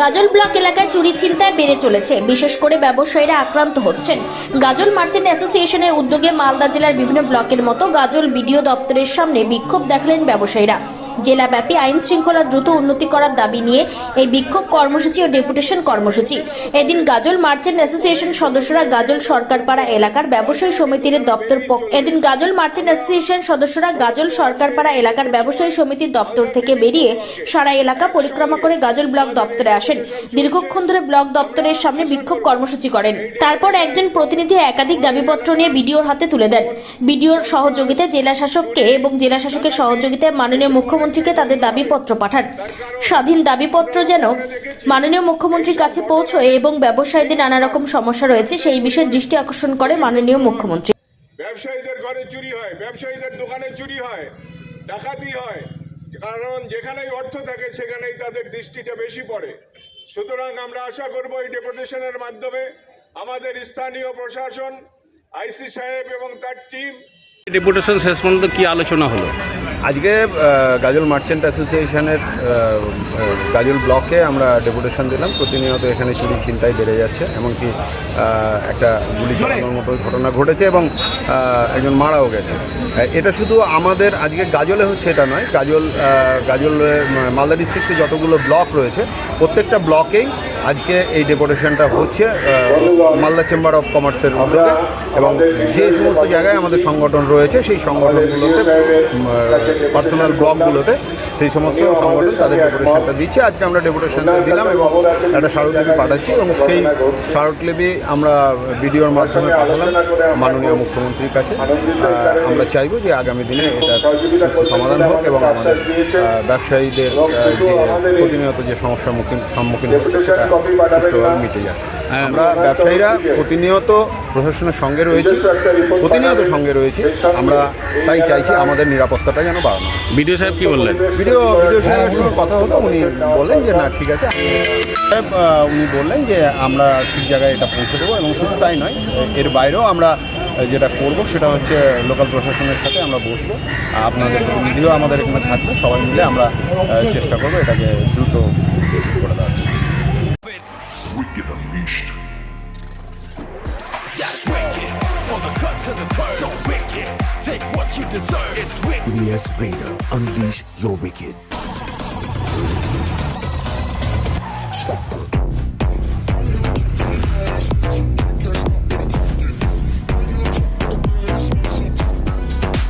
গাজল block এলাকায় চুরি চিন্তায় বেড়ে চলেছে। বিশেষ করে ব্যবসায়ীরা আক্রান্ত হচ্ছেন। গাজল মার্চেন্ট অ্যাসোসিয়েশনের উদ্যোগে মালদা জেলার বিভিন্ন ব্লকের মতো গাজল বিডিও দপ্তরের সামনে বিক্ষোভ দেখালেন ব্যবসায়ীরা। জেলাব্যাপী আইন শৃঙ্খলা দ্রুত উন্নতি করার দাবি নিয়ে এই বিক্ষোভ কর্মসূচি ও ডেপুটেশন কর্মসূচি। এদিন গাজল মার্চেন্ট অ্যাসোসিয়েশন সদস্যরা গাজল সরকারপাড়া এলাকার ব্যবসায়ী সমিতির দপ্তর এদিন গাজল মার্চেন্ট অ্যাসোসিয়েশন সদস্যরা গাজল সরকারপাড়া এলাকার ব্যবসায়ী সমিতির দপ্তর থেকে বেরিয়ে সারা এলাকা পরিক্রমা করে গাজল ব্লক দপ্তরে আসেন। দীর্ঘক্ষণ ধরে ব্লক দপ্তরের সামনে বিক্ষোভ কর্মসূচি করেন। তারপর একজন প্রতিনিধি একাধিক দাবিপত্র নিয়ে বিডিওর হাতে তুলে দেন। বিডিওর সহযোগিতায় জেলা শাসককে এবং জেলা শাসকের সহযোগিতায় মাননীয় মুখ্যমন্ত্রীকে তাদের দাবিপত্র পাঠান। স্বাধীন দাবিপত্র যেন মাননীয় মুখ্যমন্ত্রীর কাছে পৌঁছয় এবং ব্যবসায়ীদের নানা রকম সমস্যা রয়েছে, সেই বিষয়ে দৃষ্টি আকর্ষণ করে মাননীয় মুখ্যমন্ত্রী। ব্যবসায়ীদের ঘরে চুরি হয়, ব্যবসায়ীদের দোকানে চুরি হয়, ডাকাতি হয়। কারণ যেখানেই অর্থ থাকে, সেখানেই তাদের দৃষ্টিটা বেশি পড়ে। সুতরাং আমরা আশা করব এই ডেপুটেশনের মাধ্যমে আমাদের স্থানীয় প্রশাসন, আইসি সাহেব এবং তার টিম ডেপুটেশন শেষ পর্যন্ত কি আলোচনা হলো? আজকে গাজল মার্চেন্ট অ্যাসোসিয়েশনের গাজল ব্লকে আমরা ডেপুটেশন দিলাম। প্রতিনিয়ত এখানে চুরি ছিনতাই বেড়ে যাচ্ছে, এমনকি একটা গুলি চালানোর মতো ঘটনা ঘটেছে এবং একজন মারাও গেছে। এটা শুধু আমাদের, আজকে গাজলে হচ্ছে এটা নয়, গাজল গাজল মালদা ডিস্ট্রিক্টে যতগুলো ব্লক রয়েছে, প্রত্যেকটা ব্লকেই আজকে এই ডেপুটেশনটা হচ্ছে মালদা চেম্বার অফ কমার্সের উদ্যোগে এবং যে সমস্ত জায়গায় আমাদের সংগঠন রয়েছে, সেই সংগঠনগুলোতে পার্সোনাল ব্লকগুলোতে সেই সমস্ত সংগঠন তাদের ডেপুটেশনটা দিচ্ছে। আজকে আমরা ডেপুটেশনটা দিলাম এবং একটা স্মারকলিপি পাঠাচ্ছি এবং সেই স্মারকলিপি আমরা ভিডিওর মাধ্যমে পাঠালাম মাননীয় মুখ্যমন্ত্রীর কাছে। আমরা চাইব যে আগামী দিনে এটা সমাধান হোক এবং আমাদের ব্যবসায়ীদের যে প্রতিনিয়ত যে সমস্যার মুখীন সম্মুখীন হচ্ছে সেটা সুষ্ঠুভাবে মিটে যাচ্ছে হ্যাঁ। আমরা ব্যবসায়ীরা প্রতিনিয়ত প্রশাসনের সঙ্গে রয়েছি। প্রতিনিয়ত সঙ্গে রয়েছি। আমরা তাই চাইছি আমাদের নিরাপত্তাটা যেন বাড়ানো বিডিও সাহেব কি বললেন? ভিডিও ভিডিও সাহেবের সঙ্গে কথা হলো উনি বললেন যে না ঠিক আছে। সাহেব উনি বললেন যে আমরা ঠিক জায়গায় এটা পৌঁছে দেবো। এবং শুধু তাই নয় এর বাইরেও আমরা যেটা করব সেটা হচ্ছে লোকাল প্রশাসনের সাথে আমরা বসবো। আপনাদের প্রতিনিধিও আমাদের এখানে থাকবে। সবাই মিলে আমরা চেষ্টা করব এটাকে দ্রুত করে দেওয়ার Unleashed. That's wicked. For the cut to the curve. So wicked. Take what you deserve. It's wicked. EBS Radar. Unleash your wicked.